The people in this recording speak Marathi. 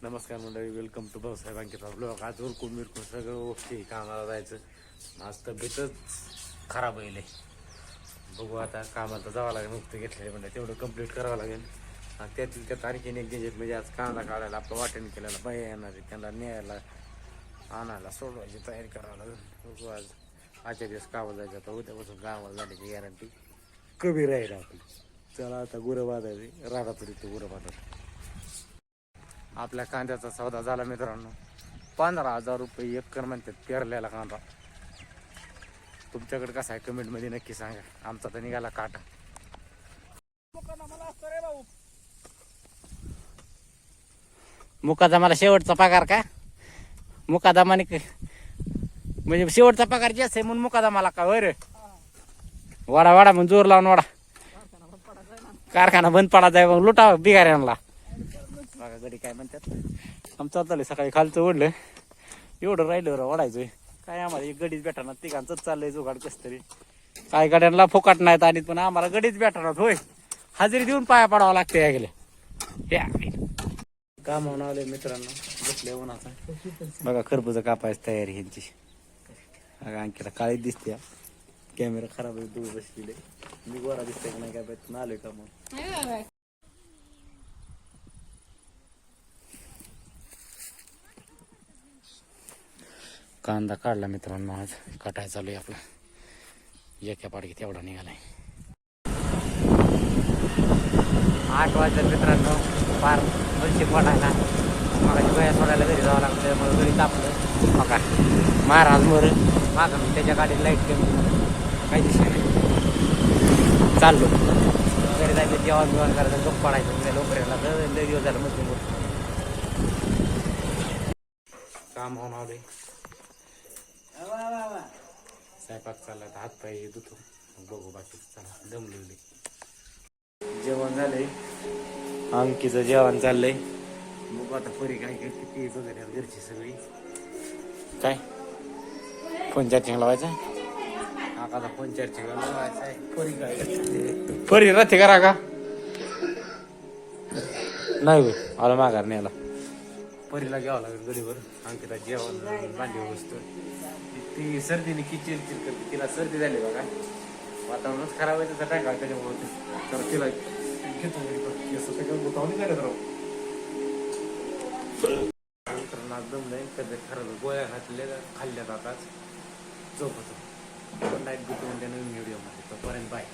नमस्कार मंडळी welcome to Bhausaheb Ankita blog आज उरकून मिरकून सगळं ओके कामाला जायचं. आज तब्येतच खराब होईल बघू आता कामाला तर जावं लागेल मुक्त घेतलेले म्हणजे तेवढं कंप्लीट करावं लागेल. आणि त्यातील त्यात आणखीन एक गेजेट म्हणजे आज कांदा काढायला आपलं वाटण केलेला बाई येणार आहे त्यांना न्यायला आणायला सोडवायची तयारी करावं लागेल. बघू आज आजच्या दिवस कामाला जायचं आता उद्यापासून कामाला जाण्याची गॅरंटी कमी राहील आपली. चला आता गुरं बांधायची राहतात ऋतू गुरं बांधायची. आपल्या कांद्याचा सौदा झाला मित्रांनो. पंधरा हजार रुपये एकर म्हणतात पेरलेला कांदा. तुमच्याकडे कसा आहे? कमेंटमध्ये नक्की सांगा. आमचा तर निघाला काटा. मुकादमाला शेवटचा पगार का? मुकादमाने क- म्हणजे शेवटचा पगार जास्त आहे म्हणून मुकादमाला का? वर वाडा वाडा म्हणून जोर लावून वाडा. कारखाना बंद पडा जाय मग लुटा बिगाऱ्यांना. बघा गडी काय म्हणतात? आमचं चाललंय सकाळी खालचं ओढलं. एवढं राहिलं रा ओढायचंय. काय आम्हाला एक गडीच भेटणार तिघांचंच चाललंय जुगाड कस तरी काय गाड्यांना फुकाट नाहीत आणि पण आम्हाला गडीच भेटणार होय. हजेरी देऊन पाया पडावा लागते या गेल्या. काम होऊन आले मित्रांनो. बसले उन्हाचा. बघा खरबूज कापायची तयारी ह्यांची. बघा अंकिता काळीच दिसते कॅमेरा खराब आहे दूर बसलेले मी गोरा दिसतोय का नाही काय माहीत. आलोय का मग? कांदा काढला मित्रांनो आज. कटाय चालू आहे आपला. एका पाडकीत एवढा निघालाय. आठ वाजता मित्रांनो. फार मच्छी पडायला. मग गोया सोडायला घरी जावं लागतं मग घरी तापलं मका हो महाराज मोर. मागं त्याच्या गाडीत लाइट कमी काही दिसत नाही. चाललो. घरी जायचं जेवण बिवण करायचं लोक पडायचं म्हणजे लोकऱ्याला तर लय दिवस झालं मच्छी काम होऊन आले स्वयंपाक चालला तर हात पाय धुतो. मग बघू बाकी. चला दमलेले जेवण झालंय. अंकीचं जेवण चाललंय. बघू आता परी काय करते ती वगैरे घरची सगळी. काय? फोन चार्जिंग लावायचा? आता फोन चार्जिंग लावायचा परी काय करते? परी राहते करा का? नाही आला माघार नाही आला परीला घ्यावं लागेल गडीवर. अंकिता जेवण भांडी वस्तू ती सर्दीने किचिर चिर करते. तिला सर्दी झाली बघा. वातावरणच खराब आहे त्याचा टाका त्याच्यामुळे तर तिला घेतो केस सगळं गुतावणी करत राहू. दम नाही तब्येत खराब आहे. गोळ्या घातल्या खाल्ल्या जातात झोपतो नाईट गुटवून त्या नवीन व्हिडिओमध्ये तोपर्यंत बाय